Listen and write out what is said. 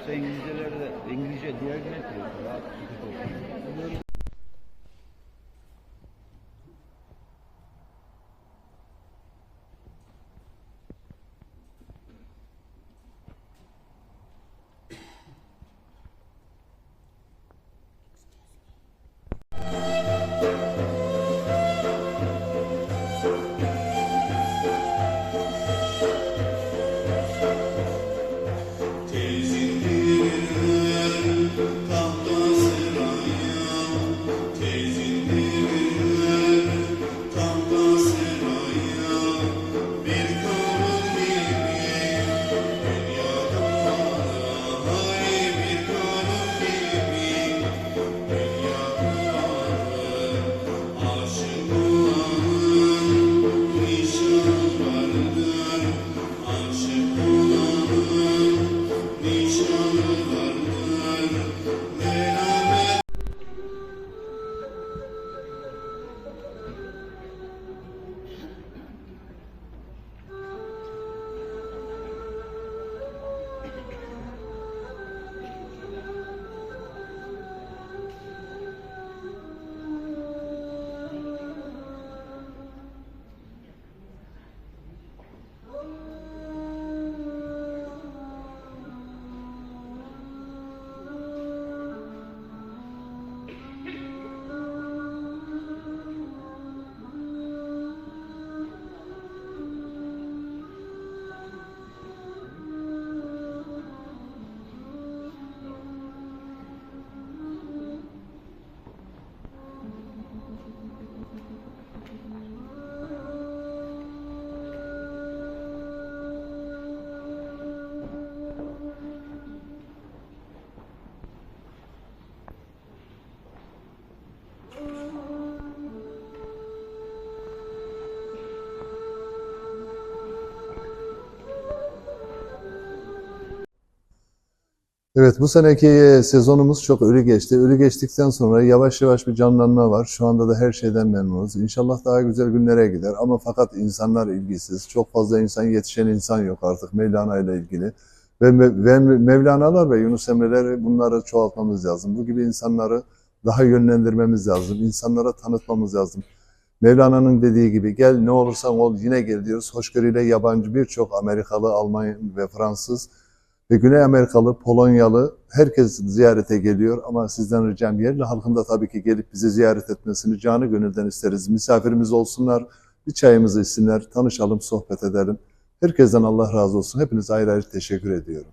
Yoksa İngilizceleri de İngilizce diğer güne ettiriyorsun. Evet bu seneki e, sezonumuz çok ölü geçti. Ölü geçtikten sonra yavaş yavaş bir canlanma var. Şu anda da her şeyden memnunuz. İnşallah daha güzel günlere gider. Ama fakat insanlar ilgisiz. Çok fazla insan yetişen insan yok artık Mevlana ile ilgili. Ve, ve Mevlana'lar ve Yunus Emre'leri bunları çoğaltmamız lazım. Bu gibi insanları daha yönlendirmemiz lazım. İnsanlara tanıtmamız lazım. Mevlana'nın dediği gibi gel ne olursan ol yine gel diyoruz. Hoşgörüyle yabancı birçok Amerikalı, Alman ve Fransız ve Güney Amerikalı, Polonyalı herkes ziyarete geliyor ama sizden ricam yerli halkın da tabii ki gelip bizi ziyaret etmesini canı gönülden isteriz. Misafirimiz olsunlar, bir çayımızı içsinler, tanışalım, sohbet edelim. Herkesten Allah razı olsun. Hepinize ayrı ayrı teşekkür ediyorum.